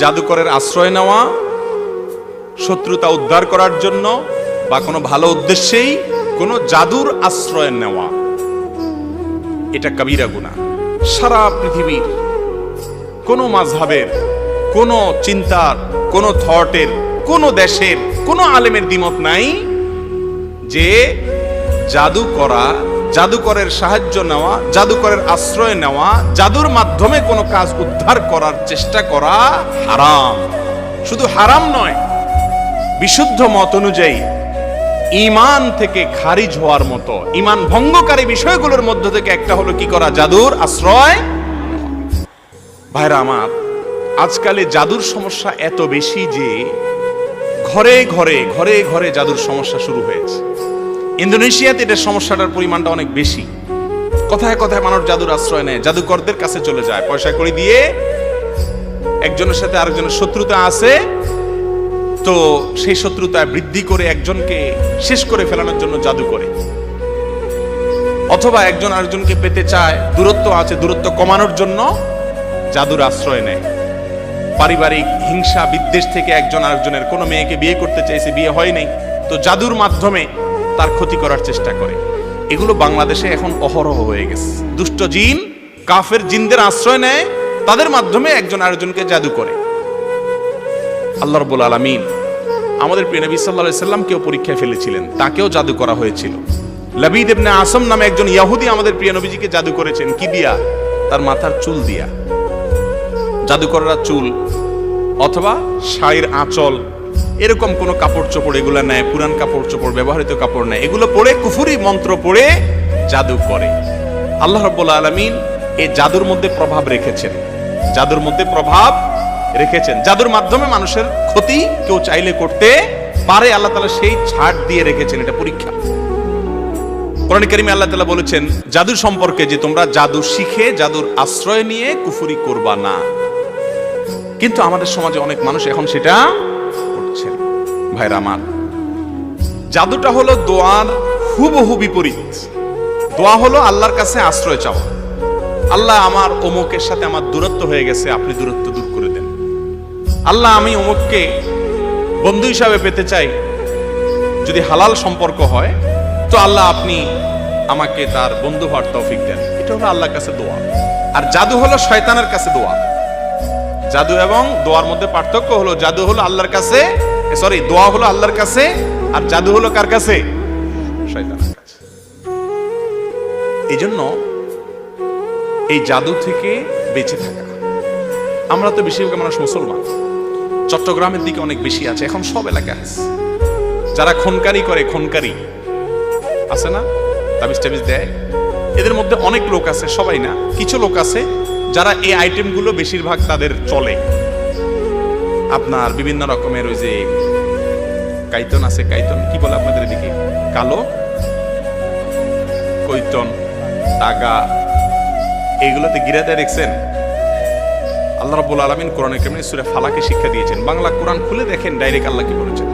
জাদুকরের আশ্রয় নেওয়া, শত্রুতা উদ্ধার করার জন্য বা কোনো ভালো উদ্দেশ্যেই কোনো জাদুর আশ্রয় নেওয়া। এটা কবিরা গুণা সারা পৃথিবীর কোনো মাঝহাবের, কোনো চিন্তার, কোনো থটের কোনো দেশের, কোনো আলেমের দ্বিমত নাই যে জাদু করা জাদুকরের সাহায্য নেওয়া, জাদুকরের আশ্রয় নেওয়া, জাদুর মাধ্যমে কোনো কাজ উদ্ধার করার চেষ্টা করা হারাম। শুধু হারাম নয়, বিশুদ্ধ মত অনুযায়ী ইমান থেকে খারিজ হওয়ার মতো ইমান ভঙ্গকারী বিষয়গুলোর মধ্য থেকে একটা হলো কি করা, জাদুর আশ্রয় ভাইরা আমার, আজকালে জাদুর সমস্যা এত বেশি যে ঘরে ঘরে ঘরে ঘরে জাদুর সমস্যা শুরু হয়েছে। ইন্দোনেশিয়াতে এটার সমস্যাটার পরিমাণটা অনেক বেশি। কথায় কথায় মানুষ জাদুর আশ্রয় নেয়, জাদুকরদের কাছে চলে যায়। পয়সা করে দিয়ে একজনের সাথে আরেকজনের শত্রুতা আছে, তো সেই শত্রুতা বৃদ্ধি করে একজনকে শেষ করে ফেলানোর জন্য জাদু করে। অথবা একজন আরেকজনকে পেতে চায়, দূরত্ব আছে, দূরত্ব কমানোর জন্য জাদুর আশ্রয় নেয়। পারিবারিক হিংসা বিদ্বেষ থেকে একজন আরেকজনের, কোনো মেয়েকে বিয়ে করতে চাইছে, বিয়ে হয় তো জাদুর মাধ্যমে তার ক্ষতি করার চেষ্টা করে। এগুলো বাংলাদেশে এখন অহরহ হয়ে গেছে। দুষ্ট জিন কাফের জিনদের আশ্রয় নেয়, তাদের মাধ্যমে একজন আরেকজনকে জাদু করে। আল্লাহ রব্বুল আলমিন আমাদের প্রিয় নবী সাল্লাহ সাল্লামকেও পরীক্ষায় ফেলেছিলেন, তাকেও জাদু করা হয়েছিল। লাবিদ ইবনে আসম নামে একজন ইয়াহুদি আমাদের প্রিয় নবীজিকে জাদু করেছেন, কি দিয়া? তার মাথার চুল দিয়া। জাদুকররা চুল অথবা শাড়ির আঁচল এরকম কোন কাপড় চোপড় এগুলো নেয়, পুরান কাপড় চোপড়, ব্যবহৃত কাপড় নেয়, এগুলো পরে কুফুরি মন্ত্র পড়ে জাদু করে। আল্লাহ রব্বুল আলমিন এই জাদুর মধ্যে প্রভাব রেখেছেন। জাদুর মধ্যে প্রভাব রেখেছেন। জাদুর মাধ্যমে মানুষের ক্ষতি কেউ চাইলে করতে পারে, আল্লাহ তালা সেই ছাড় দিয়ে রেখেছেন, এটা পরীক্ষা। কোরআন কারিমে আল্লাহ তালা বলেছেন, জাদু সম্পর্কে যে তোমরা জাদু শিখে, জাদুর আশ্রয় নিয়ে কুফুরি করবা না। কিন্তু আমাদের সমাজে অনেক মানুষ এখন সেটা ভাইরা আমার। জাদুটা হলো দোয়ার হুবহু বিপরীত। দোয়া হলো আল্লাহর কাছে আশ্রয় চাওয়া। আল্লাহ আমার অমুকের সাথে আমার দূরত্ব হয়ে গেছে, আপনি দূরত্ব দূর করে দেন। আল্লাহ আমি অমুককে বন্ধু হিসাবে পেতে চাই, যদি হালাল সম্পর্ক হয়, তো আল্লাহ আপনি আমাকে তার বন্ধু হওয়ার তৌফিক দেন। এটা হলো আল্লাহর কাছে দোয়া। আর জাদু হলো শয়তানের কাছে দোয়া। জাদু এবং দোয়ার মধ্যে পার্থক্য হলো, জাদু হলো আল্লাহর কাছে সরি দোয়া হলো আল্লাহর কাছে, আর জাদু হলো কার কাছে? এই জন্য এই জাদু থেকে বেঁচে থাকা। আমরা তো বেশিরভাগ মানুষ মুসলমান। চট্টগ্রামের দিকে অনেক বেশি আছে, এখন সব এলাকায় আছে। যারা খনকারি করে, খনকারি। আছে না? তাবিজ টাবিজ দেয়। এদের মধ্যে অনেক লোক আছে, সবাই না। কিছু লোক আছে যারা এই আইটেমগুলো বেশিরভাগ তাদের চলে। আপনার বিভিন্ন রকমের ওই যে কাইতন আছে, কাইতন, কি বলে আপনাদের এদিকে? কালো, কৈতন টাগা এইগুলোতে গিরা দেয় দেখছেন? আল্লাহ রাব্বুল আলামিন কোরআনে কারিমে সুরে ফালাকে শিক্ষা দিয়েছেন। বাংলা কোরআন খুলে দেখেন, ডাইরেক্ট আল্লাহ কি বলেছেন?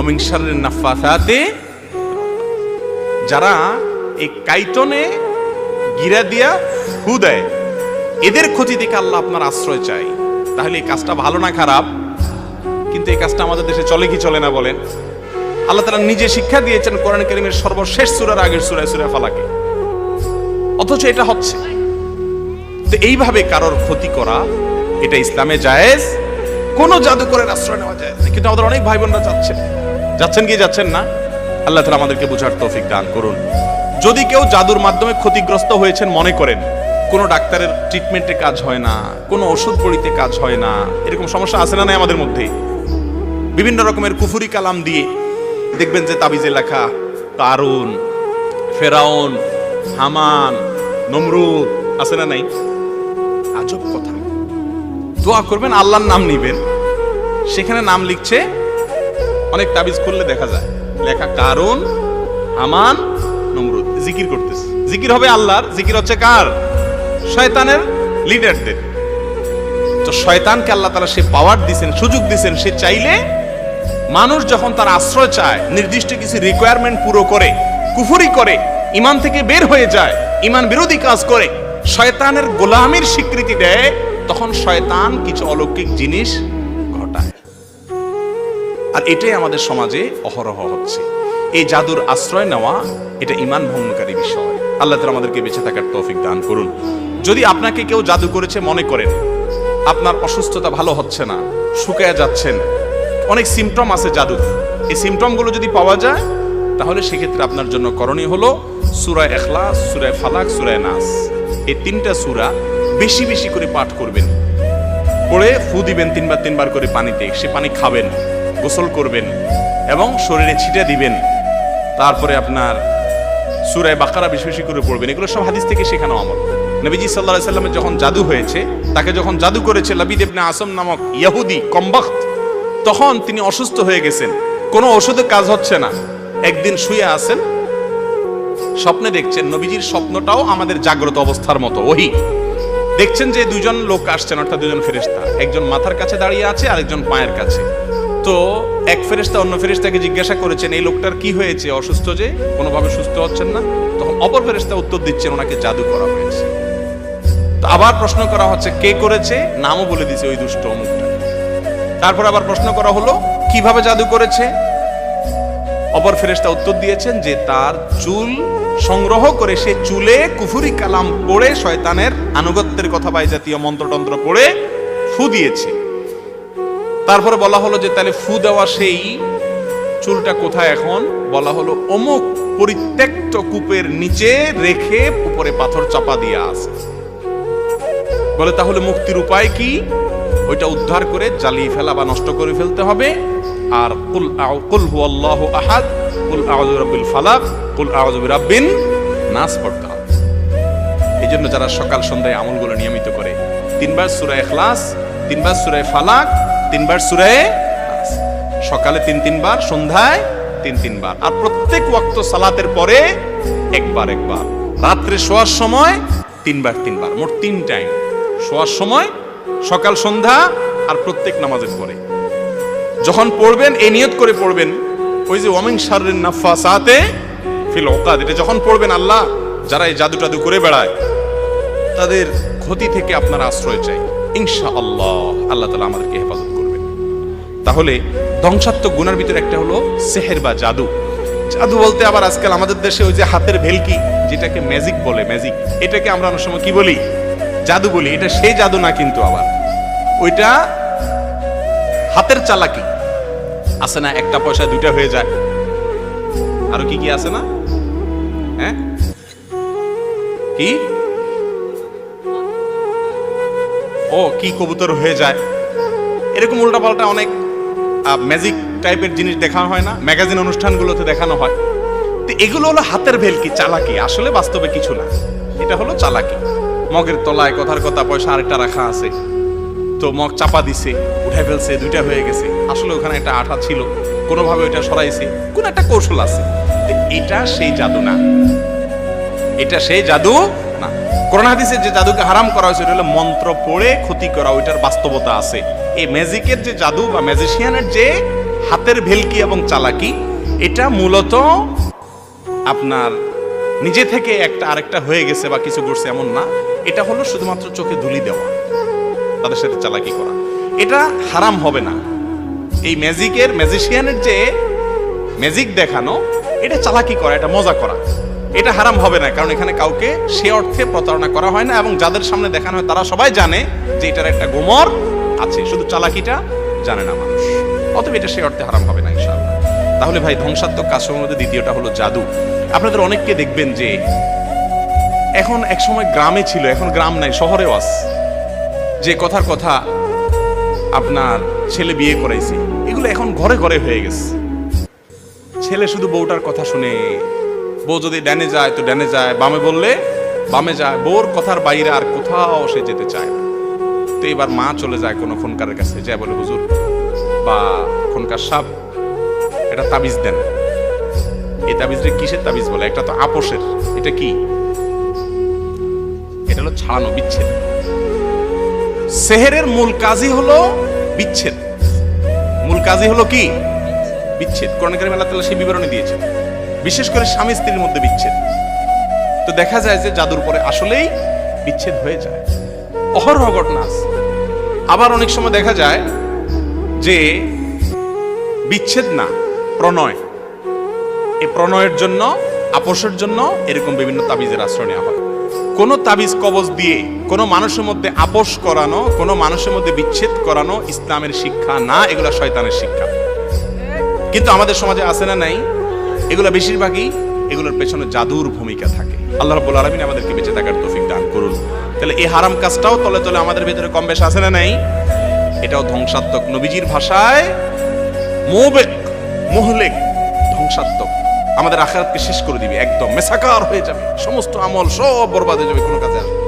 অমিন শাররিন নাফাসাতে, যারা এই কাইটনে গিরা দিয়া হু দেয়, এদের ক্ষতি থেকে আল্লাহ আপনার আশ্রয় চাই তাহলে এই কাজটা ভালো না খারাপ? কিন্তু এই কাজটা আমাদের দেশে চলে কি চলে না বলেন? আল্লাহ তারা নিজে শিক্ষা দিয়েছেন কোরআন কারিমের সর্বশেষ সুরার আগের সুরায় সুরা ফালাকে। অথচ এটা হচ্ছে। তো এইভাবে কারোর ক্ষতি করা, এটা ইসলামে জায়েজ, কোন জাদুকরের আশ্রয় নেওয়া যায় কিন্তু আমাদের অনেক ভাই বোনরা যাচ্ছেন যাচ্ছেন কি যাচ্ছেন না? আল্লাহ তালা আমাদেরকে বোঝার তৌফিক দান করুন। যদি কেউ জাদুর মাধ্যমে ক্ষতিগ্রস্ত হয়েছেন মনে করেন কোনো ডাক্তারের ট্রিটমেন্টে কাজ হয় না, কোনো ওষুধ পড়িতে কাজ হয় না, এরকম সমস্যা আছে না নাই আমাদের মধ্যে? বিভিন্ন রকমের কুফুরি কালাম দিয়ে দেখবেন যে তাবিজে লেখা, কারুন, ফেরাউন, হামান, নমরুদ, আছে না নাই? আজব কথা। দোয়া করবেন, আল্লাহর নাম নিবেন। সেখানে নাম লিখছে, অনেক তাবিজ করলে দেখা যায়। লেখা কারণ আমান নমরুদ। জিকির করতেছে। জিকির হবে আল্লাহর, জিকির হচ্ছে কার? শয়তানের লিডারদের তো শয়তানকে আল্লাহ তারা সে পাওয়ার দিছেন, সুযোগ দিছেন, সে চাইলে মানুষ যখন তার আশ্রয় চায়, নির্দিষ্ট কিছু রিকোয়ারমেন্ট পুরো করে, কুফুরি করে ইমান থেকে বের হয়ে যায় ইমান বিরোধী কাজ করে, শয়তানের গোলামির স্বীকৃতি দেয়, তখন শয়তান কিছু অলৌকিক জিনিস ঘটায়। আর এটাই আমাদের সমাজে অহরহ হচ্ছে। এই জাদুর আশ্রয় নেওয়া এটা ইমান ভঙ্গকারী বিষয়। আল্লাহ তালা আমাদেরকে বেঁচে থাকার তৌফিক দান করুন। যদি আপনাকে কেউ জাদু করেছে মনে করেন, আপনার অসুস্থতা ভালো হচ্ছে না, শুকায় যাচ্ছেন, অনেক সিমটম আছে জাদু এই সিমটমগুলো যদি পাওয়া যায়, তাহলে সেক্ষেত্রে আপনার জন্য করণীয় হলো সুরায় এখলাস সুরায় ফালাক সুরায় নাস। এই তিনটা সুরা বেশি বেশি করে পাঠ করবেন। পড়ে ফু দিবেন, তিনবার তিনবার করে পানিতে। সে পানি খাবেন, গোসল করবেন এবং শরীরে ছিটে দিবেন। তারপরে আপনার সুরায় বাকারা বেশি বেশি করে পড়বেন। এগুলো সব হাদিস থেকে শেখানো আমল। নবীজি সাল্লাহ সাল্লামের যখন জাদু হয়েছে, তাকে যখন জাদু করেছে লাবিদ ইবনে আসম নামক ইয়াহুদি কম্বাক্ত তখন তিনি অসুস্থ হয়ে গেছেন। কোনো ওষুধে কাজ হচ্ছে না। একদিন শুয়ে আছেন, স্বপ্নে দেখছেন নবীজির স্বপ্নটাও আমাদের জাগ্রত অবস্থার মতো, ওহি। দেখছেন যে দুজন লোক আসছেন, অর্থাৎ দুজন ফেরেশতা। একজন মাথার কাছে দাঁড়িয়ে আছে, আরেকজন পায়ের কাছে। তো এক ফেরেশতা অন্য ফেরেশতাকে জিজ্ঞাসা করেছেন, এই লোকটার কি হয়েছে? অসুস্থ যে? কোনোভাবে সুস্থ হচ্ছেন না? তখন অপর ফেরেশতা উত্তর দিচ্ছেন, ওনাকে জাদু করা হয়েছে। তো আবার প্রশ্ন করা হচ্ছে, কে করেছে? নামও বলে দিছে ওই দুষ্ট অমুকটা তারপর আবার প্রশ্ন করা হলো, কীভাবে জাদু করেছে? অপর ফেরেশতা উত্তর দিয়েছেন যে, তার চুল সংগ্রহ করে সে চুলে কুফুরি কালাম পড়ে শয়তানের আনুগত্যের কথা বা এই জাতীয় মন্ত্রতন্ত্র পড়ে ফু দিয়েছে। তারপরে বলা হলো যে, তাহলে ফু দেওয়া সেই চুলটা কোথায় এখন? বলা হলো, অমুক পরিত্যক্ত কূপের নিচে রেখে উপরে পাথর চাপা দিয়ে আছে। বলে, তাহলে মুক্তির উপায় কি? ওইটা উদ্ধার করে জ্বালিয়ে ফেলা বা নষ্ট করে ফেলতে হবে। আর, কুল কুল হুয়াল্লাহু আহাদ, কুল আউযু বিরাব্বিল ফালাক, কুল আউযু বিরাব্বিন নাস পড়তে হবে। এই জন্য যারা সকাল সন্ধ্যায় আমলগুলো নিয়মিত করে, তিনবার সূরা ইখলাস, তিনবার সূরা ফালাক তিনবার সুরে সকালে তিন তিনবার, সন্ধ্যায় তিন তিনবার। আর প্রত্যেক ওয়াক্ত সালাতের পরে একবার একবার। রাত্রে শোয়ার সময় তিনবার তিনবার। মোট তিন টাইম শোয়ার সময়, সকাল, সন্ধ্যা আর প্রত্যেক নামাজের পরে। যখন পড়বেন, এই নিয়ত করে পড়বেন, ওই যে ওয়ামিং শারের নাফা সাথে ফিল ওকাদ এটা যখন পড়বেন, আল্লাহ যারা এই জাদু টাদু করে বেড়ায়, তাদের ক্ষতি থেকে আপনার আশ্রয় চাই। ইনশা আল্লাহ আল্লাহ তালা আমাদেরকে হেফাজত তাহলে ধ্বংসাত্মক গুণার ভিতরে একটা হলো সেহের বা জাদু। জাদু বলতে আবার আজকাল আমাদের দেশে ওই যে হাতের ভেলকি, যেটাকে ম্যাজিক বলে, ম্যাজিক। এটাকে আমরা অনেক সময় কি বলি? জাদু বলি। এটা সেই জাদু না কিন্তু আবার। ওইটা হাতের চালাকি। আছে না, একটা পয়সা দুইটা হয়ে যায়। আরও কি কি আছে না? হ্যাঁ? কি? ও, কি কবুতর হয়ে যায়। এরকম উল্টাপাল্টা অনেক ম্যাজিক টাইপের জিনিস দেখানো হয় না ম্যাগাজিন অনুষ্ঠানগুলোতে দেখানো হয়। তো এগুলো হলো হাতের ভেলকি, চালাকি। আসলে বাস্তবে কিছু না। এটা হলো চালাকি। মগের তলায় কথার কথা, পয়সা আরেকটা রাখা আছে। তো মগ চাপা দিছে উঠে ফেলছে, দুইটা হয়ে গেছে। আসলে ওখানে একটা আঠা ছিল। কোনোভাবে ওইটা সরাইছে। কোন একটা কৌশল আছে। এটা সেই জাদু না। এটা সেই জাদু না। করোনা হাদিসে যে জাদুকে হারাম করা হয়েছে, এটা হলো মন্ত্র পড়ে ক্ষতি করা, ওইটার বাস্তবতা আছে। এই ম্যাজিকের যে জাদু বা ম্যাজিশিয়ানের যে হাতের ভেলকি এবং চালাকি, এটা মূলত আপনার নিজে থেকে একটা আরেকটা হয়ে গেছে বা কিছু করছে এমন না। এটা হলো শুধুমাত্র চোখে ধুলি দেওয়া, তাদের সাথে চালাকি করা। এটা হারাম হবে না। এই ম্যাজিকের ম্যাজিশিয়ানের যে ম্যাজিক দেখানো, এটা চালাকি করা, এটা মজা করা। এটা হারাম হবে না, কারণ এখানে কাউকে সে অর্থে প্রতারণা করা হয় না এবং যাদের সামনে দেখানো হয়, তারা সবাই জানে যে এটার একটা গোমর আছে, শুধু চালাকিটা জানে না মানুষ। অতএব এটা সে অর্থে হারাম হবে না, ইনশাআল্লাহ। তাহলে ভাই, ধ্বংসাত্মক কাজের মধ্যে দ্বিতীয়টা হলো জাদু। আপনাদের অনেককে দেখবেন যে এখন এক সময় গ্রামে ছিল, এখন গ্রাম নাই, শহরেও আস যে কথার কথা আপনার ছেলে বিয়ে করাইছে, এগুলো এখন ঘরে ঘরে হয়ে গেছে। ছেলে শুধু বউটার কথা শুনে, বউ যদি ড্যানে যায় তো ড্যানে যায়, বামে বললে বামে যায়। বউর কথার বাইরে আর কোথাও সে যেতে চায় না। তো এবার মা চলে যায় কোনো খনকারের কাছে যায় বলে, হুজুর, বা খনকার সাপ, এটা তাবিজ দেন। এই তাবিজটা কিসের তাবিজ বলে? একটা তো আপোষের, এটা কি? এটা হলো ছাড়ানো বিচ্ছেদ। সেহেরের মূল কাজই হলো বিচ্ছেদ। মূল কাজই হলো কি? বিচ্ছেদ। কোরআন কারিম আল্লাহ তাআলা সেই বিবরণী দিয়েছে বিশেষ করে স্বামী স্ত্রীর মধ্যে বিচ্ছেদ। তো দেখা যায় যে জাদুর পরে আসলেই বিচ্ছেদ হয়ে যায়। অহরহ ঘটনা আছে। আবার অনেক সময় দেখা যায় যে বিচ্ছেদ না, প্রণয়। এই প্রণয়ের জন্য, আপোষের জন্য এরকম বিভিন্ন তাবিজের আশ্রয় নেওয়া হয়। কোনো তাবিজ কবজ দিয়ে কোনো মানুষের মধ্যে আপোষ করানো, কোনো মানুষের মধ্যে বিচ্ছেদ করানো ইসলামের শিক্ষা না, এগুলো শয়তানের শিক্ষা। কিন্তু আমাদের সমাজে আছে না নাই? এগুলো বেশিরভাগই এগুলোর পেছনে জাদুর ভূমিকা থাকে। আল্লাহ রাব্বুল আলামিন আমাদেরকে বেঁচে থাকার তৌফিক দান করুন। তাহলে এই হারাম কাজটাও তলে তলে আমাদের ভিতরে কম বেশ আছে না নাই? এটাও ধ্বংসাত্মক। নবীজির ভাষায় মোবেক, মোহলেক, ধ্বংসাত্মক। আমাদের আখারাতকে শেষ করে দিবে, একদম। মেসাকার হয়ে যাবে। সমস্ত আমল সব বরবাদ হয়ে যাবে কোনো কাজে আসবে।